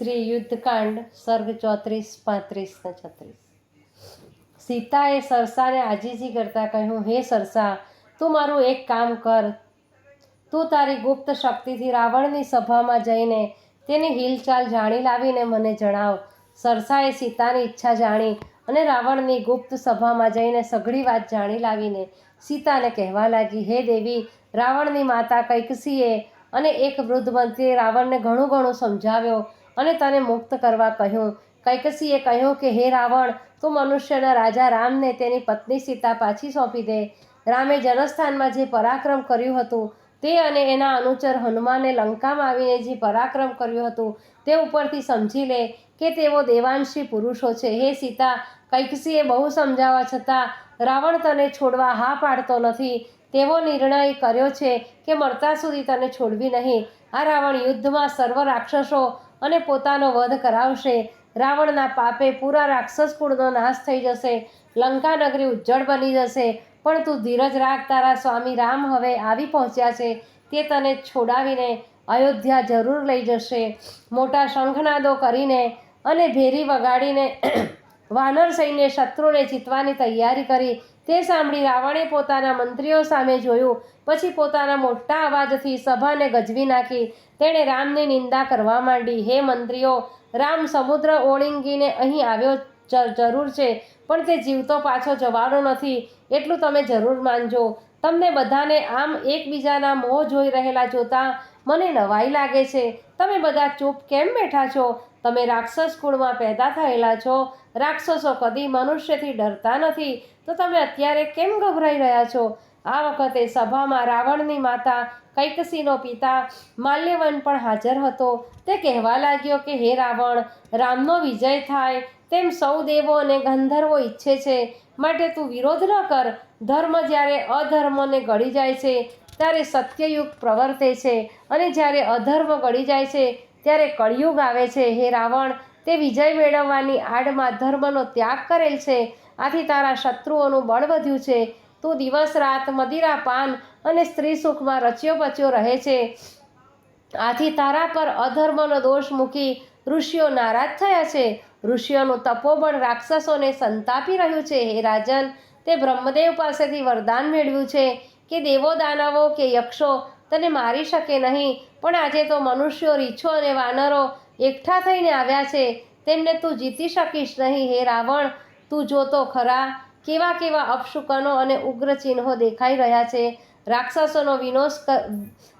શ્રી યુદ્ધકાંડ, સર્ગ ચોત્રીસ, પાંત્રીસ ને છત્રીસ. સીતાએ સરસાને આજીજી કરતા કહ્યું, હે સરસા, તું મારું એક કામ કર. તું તારી ગુપ્ત શક્તિથી રાવણની સભામાં જઈને તેની હિલચાલ જાણી લાવીને મને જણાવ. સરસાએ સીતાની ઈચ્છા જાણી અને રાવણની ગુપ્ત સભામાં જઈને સઘળી વાત જાણી લાવીને સીતાને કહેવા લાગી, હે દેવી, રાવણની માતા કૈકસીએ અને એક વૃદ્ધ મંત્રીએ રાવણને ઘણું ઘણું સમજાવ્યો. અને તને મુક્ત કરવા કહ્યું. કૈકસીએ કહ્યું કે, હે રાવણ, તું મનુષ્યના રાજા રામને તેની પત્ની સીતા પાછી સોંપી દે. રામે જનસ્થાનમાં જે પરાક્રમ કર્યું હતું, તે અને એના અનુચર હનુમાને લંકામાં આવીને જે પરાક્રમ કર્યું હતું, તે ઉપરથી સમજી લે કે તેઓ દેવાંશી પુરુષો છે. હે સીતા, કૈકસીએ બહુ સમજાવવા છતાં, રાવણ તને છોડવા હા પાડતો નથી. તેવો નિર્ણય કર્યો છે કે મરતા સુધી તને છોડવી નહીં. આ રાવણ યુદ્ધમાં સર્વ રાક્ષસો અને પોતાનો વધ કરાવશે. રાવણના પાપે પૂરા રાક્ષસ કુળનો નાશ થઈ જશે. લંકા નગરી ઉજ્જળ બની જશે. પણ તું ધીરજ રાખ, તારા સ્વામી રામ હવે આવી પહોંચ્યા છે. તે તને છોડાવીને અયોધ્યા જરૂર લઈ જશે. મોટા શંખનાદો કરીને અને ભેરી વગાડીને વાનર સૈન્ય શત્રુને જીતવાની તૈયારી કરી. તે સાંભળી રાવણે પોતાના મંત્રીઓ સામે જોયું. પછી પોતાના મોટા અવાજથી સભાને ગજવી નાખી. તેણે રામની નિંદા કરવા માંડી. હે મંત્રીઓ, રામ સમુદ્ર ઓળંગીને અહીં આવ્યો જરૂર છે, પણ તે જીવતો પાછો જવાનો નથી. એટલું તમે જરૂર માનજો. તમને બધાને આમ એકબીજાના મોં જોઈ રહેલા જોતા મને નવાઈ લાગે છે. તમે બધા ચૂપ કેમ બેઠા છો? તમે રાક્ષસ કુળમાં પેદા થયેલા છો, રાક્ષસો કદી મનુષ્યથી ડરતા નથી, તો તમે અત્યારે કેમ ગભરાઈ રહ્યા છો? આ વખતે સભામાં રાવણની માતા કૈકસીનો પિતા માલ્યવન પણ હાજર હતો. તે કહેવા લાગ્યો કે, હે રાવણ, રામનો વિજય થાય, તેમ સૌ દેવો અને ગંધર્વો ઈચ્છે છે. માટે તું વિરોધ ન કર. ધર્મ જ્યારે અધર્મને ગળી જાય છે, ત્યારે સત્યયુગ પ્રવર્તે છે. અને જ્યારે અધર્મ ગળી જાય છે ત્યારે કળિયુગ આવે છે, હે રાવણ, તે વિજય મેળવવાની આડમાં ધર્મનો ત્યાગ કરેલ છે. આથી તારા શત્રુઓનું બળ વધ્યું છે. તું દિવસ રાત મદિરા પાન અને સ્ત્રી સુખમાં રચ્યો પચ્યો રહે છે. આથી તારા પર અધર્મનો દોષ મૂકી ઋષિઓ નારાજ થયા છે. ઋષિઓનું તપોબળ રાક્ષસોને સંતાપી રહ્યું છે. હે રાજન, તે બ્રહ્મદેવ પાસેથી વરદાન મેળવ્યું છે કે દેવો દાનવો કે યક્ષો તને મારી શકે નહીં. પણ આજે તો મનુષ્યો, રીછો અને વાનરો એકઠા થઈને આવ્યા છે. તેમને તું જીતી શકીશ નહીં હે રાવણ. તું જોતો ખરા. કેવા કેવા અપશુકનો અને ઉગ્ર ચિહ્નો દેખાઈ રહ્યા છે. રાક્ષસોનો વિનાશ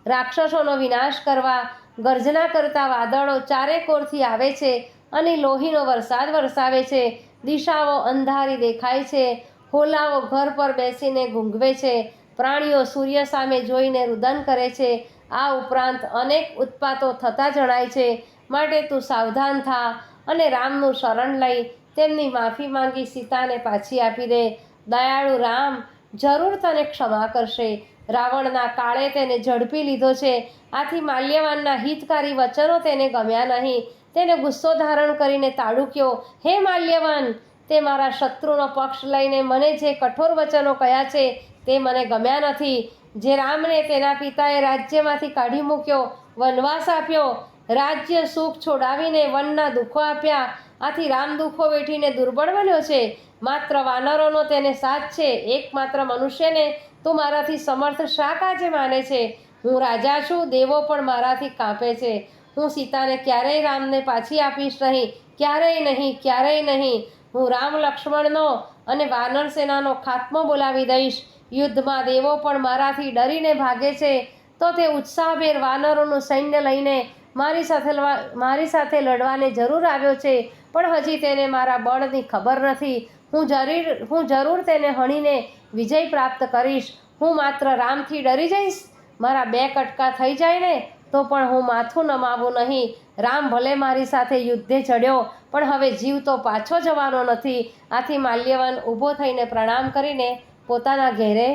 રાક્ષસોનો વિનાશ કરવા ગર્જના કરતા વાદળો ચારે કોરથી આવે છે અને લોહીનો વરસાદ વરસાવે છે. દિશાઓ અંધારી દેખાય છે. હોલાઓ ઘર પર બેસીને ઘૂંઘવે છે. પ્રાણીઓ સૂર્ય સામે જોઈને રુદન કરે છે. આ ઉપરાંત અનેક ઉત્પાતો થતા જણાય છે. માટે તું સાવધાન થા અને રામનું શરણ લઈ તેમની માફી માંગી સીતાને પાછી આપી દે. દયાળુ રામ જરૂર તને ક્ષમા કરશે. રાવણના કાળે તેને ઝડપી લીધો છે. આથી માલ્યવાનના હિતકારી વચનો તેને ગમ્યા નહીં. તેને ગુસ્સો ધારણ કરીને તાડુક્યો હે માલ્યવાન! તે મારા શત્રુનો પક્ષ લઈને મને જે કઠોર વચનો કહ્યા છે તે મને ગમ્યા નથી. જે રામને તેના પિતાએ રાજ્યમાંથી કાઢી મૂક્યો, વનવાસ આપ્યો. રાજ્ય સુખ છોડાવીને વનના દુઃખો આપ્યા. આથી રામ દુઃખો વેઠીને દુર્બળ બન્યો છે. માત્ર વાનરોનો તેને સાથ છે, એકમાત્ર મનુષ્યને તું મારાથી સમર્થ શા કાજે માને છે? હું રાજા છું, દેવો પણ મારાથી કાંપે છે. હું સીતાને ક્યારેય રામને પાછી આપીશ નહીં, ક્યારેય નહીં ક્યારેય નહીં. હું રામ લક્ષ્મણનો અને વાનર સેનાનો ખાત્મો બોલાવી દઈશ. યુદ્ધમાં દેવો પણ મારાથી ડરીને ભાગે છે. તો તે ઉત્સાહભેર વાનરોનું સૈન્ય લઈને મારી સાથે મારી સાથે લડવાને જરૂર આવ્યો છે. પણ હજી તેને મારા બળની ખબર નથી. હું જરૂર હું જરૂર તેને હણીને વિજય પ્રાપ્ત કરીશ. હું માત્ર રામથી ડરી જઈશ? મારા બે કટકા થઈ જાય ને? તો પણ હું માથું નમાવું નહીં. રામ ભલે મારી સાથે યુદ્ધે ચડ્યો પણ હવે જીવ તો પાછો જવાનો નથી. આથી માલ્યવાન ઊભો થઈને પ્રણામ કરીને પોતાના ઘેરે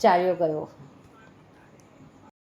ચાલ્યો ગયો.